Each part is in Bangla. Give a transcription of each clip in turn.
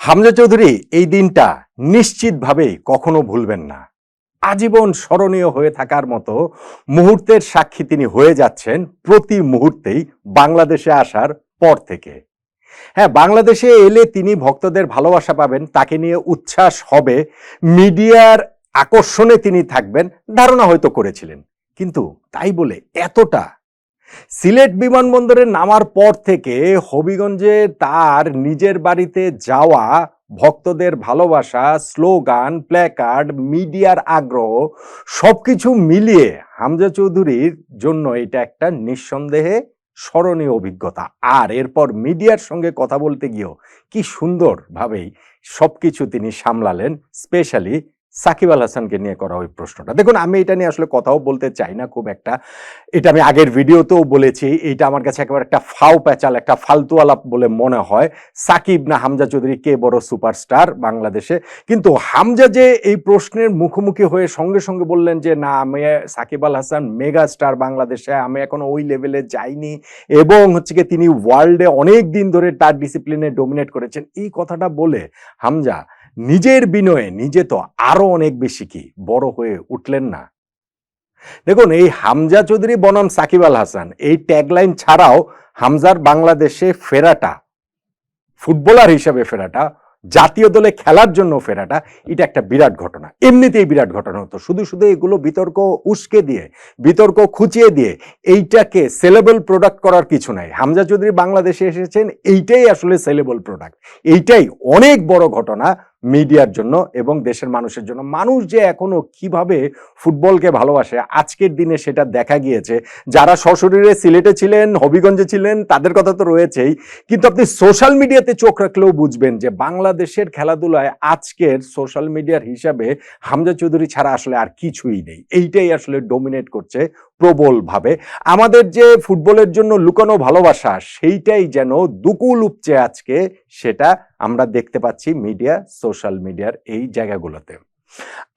হামজা চৌধুরী এই দিনটা নিশ্চিতভাবেই কখনো ভুলবেন না। আজীবন স্মরণীয় হয়ে থাকার মতো মুহূর্তের সাক্ষী তিনি হয়ে যাচ্ছেন প্রতি মুহূর্তেই বাংলাদেশে আসার পর থেকে। হ্যাঁ বাংলাদেশে এলে তিনি ভক্তদের ভালোবাসা পাবেন, তাকে নিয়ে উচ্ছ্বাস হবে, মিডিয়ার আকর্ষণে তিনি থাকবেন, ধারণা হয়তো করেছিলেন। কিন্তু তাই বলে এতটা সিলেট বিমানবন্দরে নামার পর থেকে হবিগঞ্জে তার নিজের বাড়িতে যাওয়া ভক্তদের ভালোবাসা, স্লোগান, প্ল্যাকার্ড, মিডিয়ার আগ্রহ, সবকিছু মিলিয়ে হামজা চৌধুরীর জন্য এটা একটা নিঃসন্দেহে স্মরণীয় অভিজ্ঞতা। আর এরপর মিডিয়ার সঙ্গে কথা বলতে গিয়েও কি সুন্দরভাবেই সবকিছু তিনি সামলালেন, স্পেশালি সাকিব আল হাসানকে নিয়ে করা ওই প্রশ্নটা। দেখুন, আমি এটা নিয়ে আসলে কথাও বলতে চাই না খুব একটা। এটা আমি আগের ভিডিওতেও বলেছি এটা আমার কাছে একেবারে একটা ফাও প্যাচাল, একটা ফালতু আলাপ বলে মনে হয়। সাকিব না হামজা চৌধুরী, কে বড় সুপারস্টার বাংলাদেশে? কিন্তু হামজা যে এই প্রশ্নের মুখোমুখি হয়ে সঙ্গে সঙ্গে বললেন যে, না, আমি সাকিব আল হাসান মেগা স্টার বাংলাদেশে, আমি এখনও ওই লেভেলে যাইনি। এবং হচ্ছে কি, তিনি ওয়ার্ল্ডে অনেক দিন ধরে তার ডিসিপ্লিনে ডোমিনেট করেছেন। এই কথাটা বলে হামজা নিজের বিনয়ে নিজে তো আরও অনেক বেশি কি বড় হয়ে উঠলেন না। দেখুন, এই হামজা চৌধুরী বনাম সাকিব আল হাসান, এই ট্যাগলাইন ছাড়াও হামজার বাংলাদেশে ফেরাটা, ফুটবলার হিসাবে ফেরাটা, জাতীয় দলে খেলার জন্য ফেরাটা, এটা একটা বিরাট ঘটনা। এমনিতেই বিরাট ঘটনা হতো। শুধু শুধু এগুলো বিতর্ক উস্কে দিয়ে, বিতর্ক খুঁচিয়ে দিয়ে, এইটাকে সেলেবল প্রোডাক্ট করার কিছু নাই। হামজা চৌধুরী বাংলাদেশে এসেছেন, এইটাই আসলে সেলেবল প্রোডাক্ট এইটাই অনেক বড় ঘটনা। মিডিয়ার জন্য এবং দেশের মানুষের জন্য। মানুষ যে এখনও কীভাবে ফুটবলকে ভালোবাসে, আজকের দিনে সেটা দেখা গিয়েছে। যারা সশরীরে সিলেটে ছিলেন, হবিগঞ্জে ছিলেন, তাদের কথা তো রয়েছেই। কিন্তু আপনি সোশ্যাল মিডিয়াতে চোখ রাখলেও বুঝবেন যে বাংলাদেশের খেলাধুলায় আজকের সোশ্যাল মিডিয়ার হিসাবে হামজা চৌধুরী ছাড়া আসলে আর কিছুই নেই। এইটাই আসলে ডোমিনেট করছে প্রবলভাবে। আমাদের যে ফুটবলের জন্য লুকানো ভালোবাসা, সেইটাই যেন দুকুল উপচে আজকে, সেটা আমরা দেখতে পাচ্ছি মিডিয়া, সোশ্যাল মিডিয়ার এই জায়গাগুলোতে।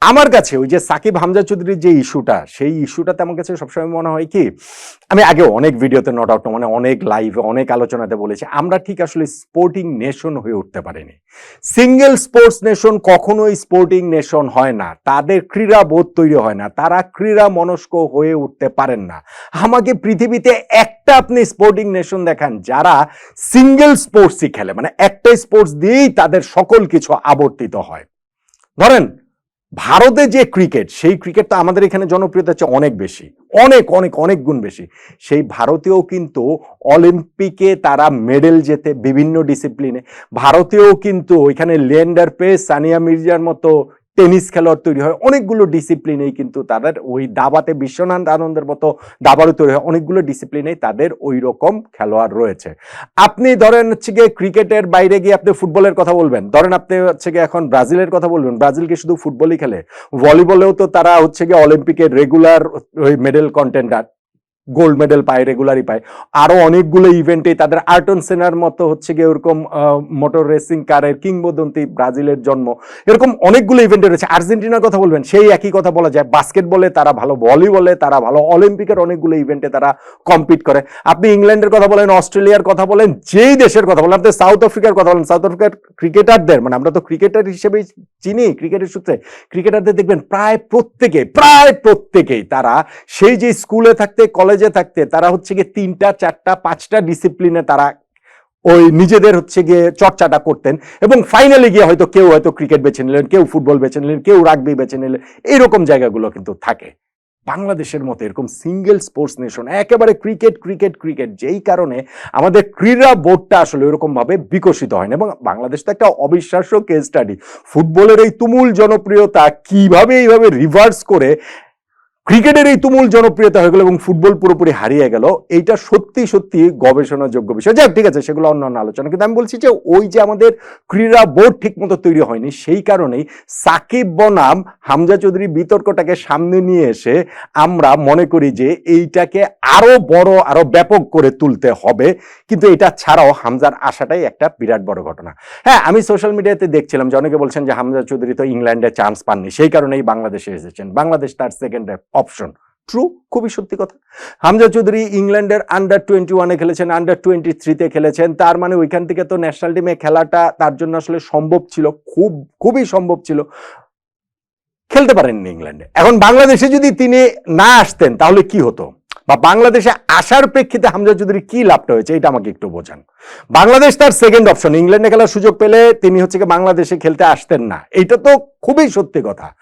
আমার কাছে ওই যে সাকিব হামজা চৌধুরীর যে ইস্যুটা, সেই ইস্যুটাতে আমার কাছে সবসময় মনে হয় কি, আমি আগে অনেক ভিডিওতে নোট আউট মানে অনেক লাইভে অনেক আলোচনাতে বলেছি, আমরা ঠিক আসলে স্পোর্টিং নেশন হয়ে উঠতে পারিনি। সিঙ্গেল স্পোর্টস নেশন কখনোই স্পোর্টিং নেশন হয় না, তাদের ক্রীড়া বোধ তৈরি হয় না, তারা ক্রীড়া মনস্ক হয়ে উঠতে পারেন না। আমাকে পৃথিবীতে একটা আপনি স্পোর্টিং নেশন দেখান, যারা সিঙ্গেল স্পোর্টসই খেলে মানে একটা স্পোর্টস দিয়েই তাদের সকল কিছু আবর্তিত হয়। ধরেন ভারতে যে ক্রিকেট, সেই ক্রিকেটটা আমাদের এখানে জনপ্রিয়তা হচ্ছে অনেক বেশি, অনেক অনেক অনেক গুণ বেশি। সেই ভারতীয় কিন্তু অলিম্পিকে তারা মেডেল জেতে বিভিন্ন ডিসিপ্লিনে ভারতীয় কিন্তু ওইখানে লেন্ডার পেস, সানিয়া মির্জার মতো টেনিস খেলোয়াড় তৈরি হয়, অনেকগুলো ডিসিপ্লিনেই কিন্তু তাদের ওই দাবাতে বিশ্বনাথ আনন্দের মতো দাবারও তৈরি হয়, অনেকগুলো ডিসিপ্লিনেই তাদের ওই রকম খেলোয়াড় রয়েছে। আপনি ধরেন হচ্ছে গিয়ে ক্রিকেটের বাইরে গিয়ে আপনি ফুটবলের কথা বলবেন, ধরেন আপনি হচ্ছে গিয়ে এখন ব্রাজিলের কথা বলবেন ব্রাজিলকে শুধু ফুটবলই খেলে? ভলিবলেও তো তারা হচ্ছে গিয়ে অলিম্পিকের রেগুলার ওই মেডেল কন্টেন্ডার গোল্ড মেডেল পায় রেগুলারই পায়। আরও অনেকগুলো ইভেন্টে তাদের আর্টন সেনার মতো হচ্ছে গিয়ে ওরকম মোটর রেসিং কারের কিংবদন্তি ব্রাজিলের জন্ম। এরকম অনেকগুলো ইভেন্টে রয়েছে। আর্জেন্টিনার কথা বলবেন, সেই একই কথা বলা যায়। বাস্কেটবলে তারা ভালো ভলিবলে তারা ভালো অলিম্পিকের অনেকগুলো ইভেন্টে তারা কম্পিট করে। আপনি ইংল্যান্ডের কথা বলেন, অস্ট্রেলিয়ার কথা বলেন, যেই দেশের কথা বলেন, আপনি সাউথ আফ্রিকার কথা বলেন সাউথ আফ্রিকার ক্রিকেটারদের মানে আমরা তো ক্রিকেটার হিসেবেই চিনি ক্রিকেটের সূত্রে। ক্রিকেটারদের দেখবেন, প্রায় প্রত্যেকে, প্রায় প্রত্যেকেই তারা সেই যে স্কুলে থাকতে কলেজে থাকতে তারা হচ্ছে গিয়ে তিনটা, চারটা, পাঁচটা ডিসিপ্লিনে তারা ওই নিজেদের হচ্ছে গিয়ে চর্চাটা করতেন এবং ফাইনালে গিয়ে হয়তো কেউ হয়তো ক্রিকেট বেছে নিলেন, কেউ ফুটবল বেছে নিলেন, কেউ রাগবি বেছে নিলেন এইরকম জায়গাগুলো কিন্তু থাকে। বাংলাদেশের মতো এরকম সিঙ্গেল স্পোর্টস নেশন একেবারে ক্রিকেট ক্রিকেট ক্রিকেট যেই কারণে আমাদের ক্রীড়া বোর্ডটা আসলে ওরকম ভাবে বিকশিত হয় না। এবং বাংলাদেশ তো একটা অবিশ্বাস্য কেস স্টাডি ফুটবলের এই তুমুল জনপ্রিয়তা কীভাবে এইভাবে রিভার্স করে ক্রিকেটের এই তুমুল জনপ্রিয়তা হয়ে গেল এবং ফুটবল পুরোপুরি হারিয়ে গেল। এইটা সত্যি সত্যি গবেষণাযোগ্য বিষয়। যাক, ঠিক আছে, সেগুলো অন্যান্য আলোচনা। কিন্তু আমি বলছি যে, ওই যে আমাদের ক্রীড়া বোর্ড ঠিক মতো তৈরি হয়নি, সেই কারণেই সাকিব বনাম, হামজা চৌধুরী বিতর্কটাকে সামনে নিয়ে এসে আমরা মনে করি যে, এইটাকে আরও বড়, আরও ব্যাপক করে তুলতে হবে। কিন্তু এটা ছাড়াও হামজার আসাটাই একটা বিরাট বড় ঘটনা। হ্যাঁ আমি সোশ্যাল মিডিয়াতে দেখছিলাম যে, অনেকে বলছেন যে, হামজা চৌধুরী তো ইংল্যান্ডে চান্স পাননি, সেই কারণেই বাংলাদেশে এসেছেন। বাংলাদেশ তার সেকেন্ড অপশন ট্রু খুবই সত্যি কথা। হামজা চৌধুরী ইংল্যান্ডের আন্ডার টোয়েন্টি ওয়ানে খেলেছেন আন্ডার টোয়েন্টি থ্রিতে খেলেছেন। তার মানে ওইখান থেকে তো ন্যাশনাল টিমে খেলাটা তার জন্য আসলে সম্ভব ছিল, খুব, খুবই সম্ভব ছিল। খেলতে পারেননি ইংল্যান্ডে। এখন বাংলাদেশে যদি তিনি না আসতেন, তাহলে কি হতো? বা বাংলাদেশে আসার প্রেক্ষিতে হামজা চৌধুরী কি লাভটা হয়েছে, এটা আমাকে একটু বোঝান। বাংলাদেশ তার সেকেন্ড অপশন ইংল্যান্ডে খেলার সুযোগ পেলে তিনি হচ্ছে কি বাংলাদেশে খেলতে আসতেন না। এটা তো খুবই সত্যি কথা।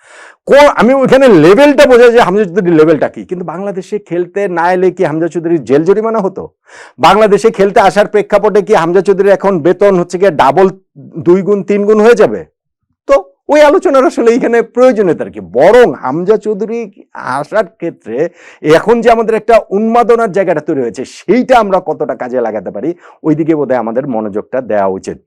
কো- আমি ওইখানে লেভেলটা বোঝাই যে হামজা চৌধুরীর লেভেলটা কি। কিন্তু বাংলাদেশে খেলতে না এলে কি হামজা চৌধুরীর জেল জরিমানা হতো? বাংলাদেশে খেলতে আসার প্রেক্ষাপটে কি হামজা চৌধুরীর এখন বেতন হচ্ছে গিয়ে ডাবল দুই গুণ, তিন গুণ হয়ে যাবে? ওই আলোচনার আসলে এইখানে প্রয়োজনীয়তার কি। বরং হামজা চৌধুরী আসার ক্ষেত্রে এখন যে আমাদের একটা উন্মাদনার জায়গাটা তৈরি হয়েছে, সেইটা আমরা কতটা কাজে লাগাতে পারি, ওইদিকে বোধহয় আমাদের মনোযোগটা দেওয়া উচিত।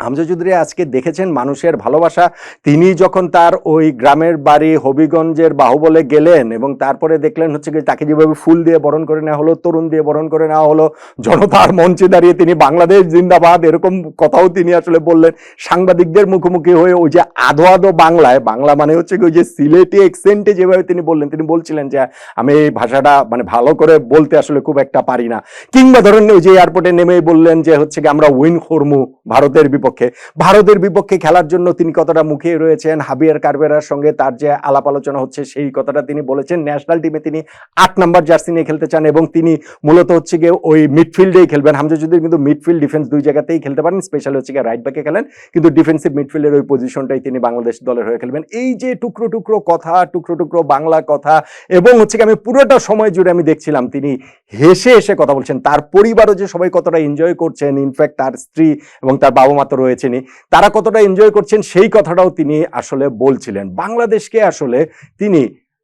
হামজা চৌধুরী আজকে দেখেছেন মানুষের ভালোবাসা। তিনি যখন তার ওই গ্রামের বাড়ি হবিগঞ্জের বাহুবলে গেলেন এবং তারপরে দেখলেন হচ্ছে কি তাকে যেভাবে ফুল দিয়ে বরণ করে নেওয়া হলো, তরুণ দিয়ে বরণ করে নেওয়া হলো, জনতার মঞ্চে দাঁড়িয়ে তিনি বাংলাদেশ জিন্দাবাদ এরকম কথাও তিনি আসলে বললেন। সাংবাদিকদের মুখোমুখি হয়ে ওই যে আধো আধো বাংলায়, বাংলা মানে হচ্ছে কি ওই যে সিলেটি এক্সেন্টে যেভাবে তিনি বললেন, তিনি বলছিলেন যে আমি এই ভাষাটা মানে ভালো করে বলতে আসলে খুব একটা পারি না। কিংবা ধরেন ওই যে এয়ারপোর্টে নেমেই বললেন যে হচ্ছে কি আমরা উইন করমু ভারতের বিপক্ষে। ভারতের বিপক্ষে খেলার জন্য তিনি কতটা মুখে রয়েছেন? হাবিয়ার কারবেরার সঙ্গে তার যে আলাপ আলোচনা হচ্ছে, সেই কথাটা তিনি বলেছেন। ন্যাশনাল টিমে তিনি আট নাম্বার জার্সি নিয়ে খেলতে চান এবং তিনি মূলত হচ্ছে গিয়ে ওই মিডফিল্ডেই খেলবেন। হামজা চৌধুরী কিন্তু মিডফিল্ড ডিফেন্স দুই জায়গাতেই খেলতে পারেন, স্পেশাল হচ্ছে গিয়ে রাইট ব্যাকে খেলেন। কিন্তু ডিফেন্সিভ মিডফিল্ডের ওই পজিশনটাই তিনি বাংলাদেশ দলের হয়ে খেলবেন। এই যে টুকরো টুকরো কথা, টুকরো টুকরো বাংলা কথা এবং হচ্ছে আমি পুরোটা সময় জুড়ে আমি দেখছিলাম, তিনি হেসে হেসে কথা বলছেন। তার পরিবারও যে সবাই কতটা এনজয় করছেন ইনফ্যাক্ট তার স্ত্রী এবং তার বাবা মা তো রয়েছেনই। তারা কতটা এনজয় করছেন সেই কথাটাও তিনি আসলে বলছিলেন। বাংলাদেশকে আসলে তিনি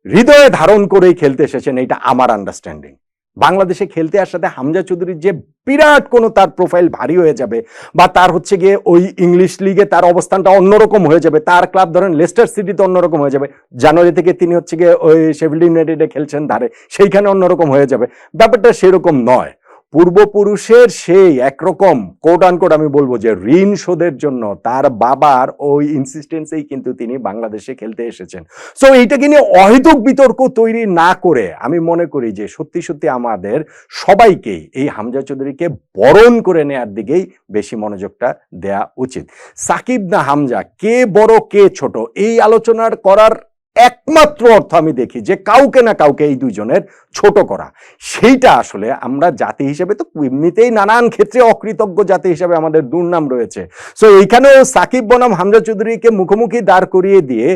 হৃদয়ে ধারণ করেই খেলতে এসেছেন এটা আমার আন্ডারস্ট্যান্ডিং বাংলাদেশে খেলতে আসাতে হামজা চৌধুরীর যে বিরাট কোনো তার প্রোফাইল ভারী হয়ে যাবে বা তার হচ্ছে গিয়ে ওই ইংলিশ লিগে তার অবস্থানটা অন্যরকম হয়ে যাবে, তার ক্লাব ধরেন লেস্টার সিটিতে অন্যরকম হয়ে যাবে জানুয়ারি থেকে তিনি হচ্ছে গিয়ে ওই শেফিল্ড ইউনাইটেডে খেলছেন ধারে, সেইখানে অন্যরকম হয়ে যাবে। ব্যাপারটা সেরকম নয়। পূর্বপুরুষের সেই একরকম কোট আনকোট আমি বলব যে ঋণ শোধের জন্য তার বাবার ওই ইনসিস্টেন্সেই কিন্তু তিনি বাংলাদেশে খেলতে এসেছেন। সো এইটাকে নিয়ে অহেতুক বিতর্ক তৈরি না করে আমি মনে করি যে সত্যি সত্যি আমাদের সবাইকেই এই হামজা চৌধুরীকে বরণ করে নেয়ার দিকেই বেশি মনোযোগটা দেয়া উচিত। সাকিব না হামজা, কে বড়, কে ছোট, এই আলোচনার করার একমাত্র অর্থ আমি দেখি যে কাউকে না কাউকে এই দুজনের ছোট করা। সেইটা আসলে আমরা জাতি হিসেবে তো এমনিতেই নানান ক্ষেত্রে অকৃতজ্ঞ জাতি হিসেবে আমাদের দুর্নাম রয়েছে। সো এইখানেও সাকিব বনাম, হামজা চৌধুরীকে মুখোমুখি দাঁড় করিয়ে দিয়ে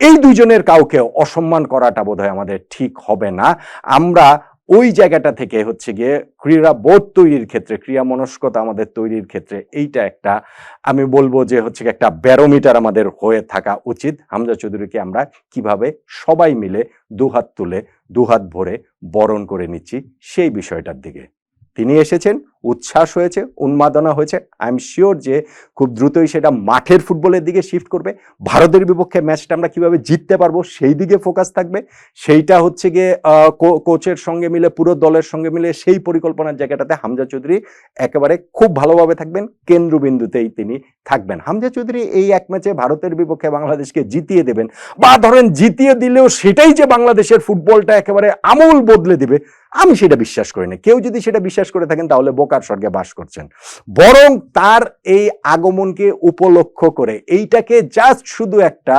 এই দুজনের কাউকে অসম্মান করাটা বোধহয় আমাদের ঠিক হবে না। আমরা ওই জায়গাটা থেকে হচ্ছে গিয়ে ক্রীড়া বোধ তৈরির ক্ষেত্রে ক্রিয়া মনস্কতা আমাদের তৈরির ক্ষেত্রে এইটা একটা, আমি বলব যে হচ্ছে একটা ব্যারোমিটার আমাদের হয়ে থাকা উচিত। হামজা চৌধুরীকে আমরা কীভাবে সবাই মিলে দুহাত তুলে, দুহাত ভরে বরণ করে নিচ্ছি সেই বিষয়টার দিকে। তিনি এসেছেন উচ্ছ্বাস হয়েছে, উন্মাদনা হয়েছে। আই এম শিওর যে খুব দ্রুতই সেটা মাঠের ফুটবলের দিকে শিফট করবে। ভারতের বিপক্ষে ম্যাচটা আমরা কীভাবে জিততে পারব সেই দিকে ফোকাস থাকবে। সেইটা হচ্ছে গিয়ে কোচের সঙ্গে মিলে, পুরো দলের সঙ্গে মিলে সেই পরিকল্পনার জায়গাটাতে হামজা চৌধুরী একেবারে খুব ভালোভাবে থাকবেন। কেন্দ্রবিন্দুতেই তিনি থাকবেন। হামজা চৌধুরী এই এক ম্যাচে ভারতের বিপক্ষে বাংলাদেশকে জিতিয়ে দেবেন বা ধরেন জিতিয়ে দিলেও সেটাই যে বাংলাদেশের ফুটবলটা একেবারে আমূল বদলে দিবে, আমি সেটা বিশ্বাস করি না। কেউ যদি সেটা বিশ্বাস করে থাকেন তাহলে বোকার স্বর্গে বাস করছেন। বরং তার এই আগমনকে উপলক্ষ করে এইটাকে জাস্ট শুধু একটা,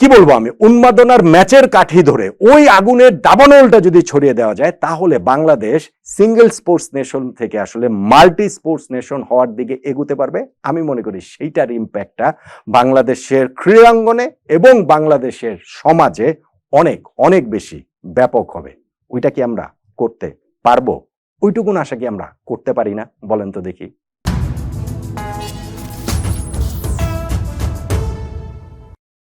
কি বলব আমি, উন্মাদনার ম্যাচের কাঠি ধরে ওই আগুনের দাবানলটা যদি ছড়িয়ে দেওয়া যায়, তাহলে বাংলাদেশ সিঙ্গেল স্পোর্টস নেশন থেকে আসলে মাল্টি স্পোর্টস নেশন হওয়ার দিকে এগুতে পারবে। আমি মনে করি সেইটার ইম্প্যাক্টটা বাংলাদেশের ক্রীড়াঙ্গনে এবং বাংলাদেশের সমাজে অনেক অনেক বেশি ব্যাপক হবে। ওইটা কি আমরা করতে পারব? ওইটুকুন আশা কি আমরা করতে পারি না? বলেন তো দেখি।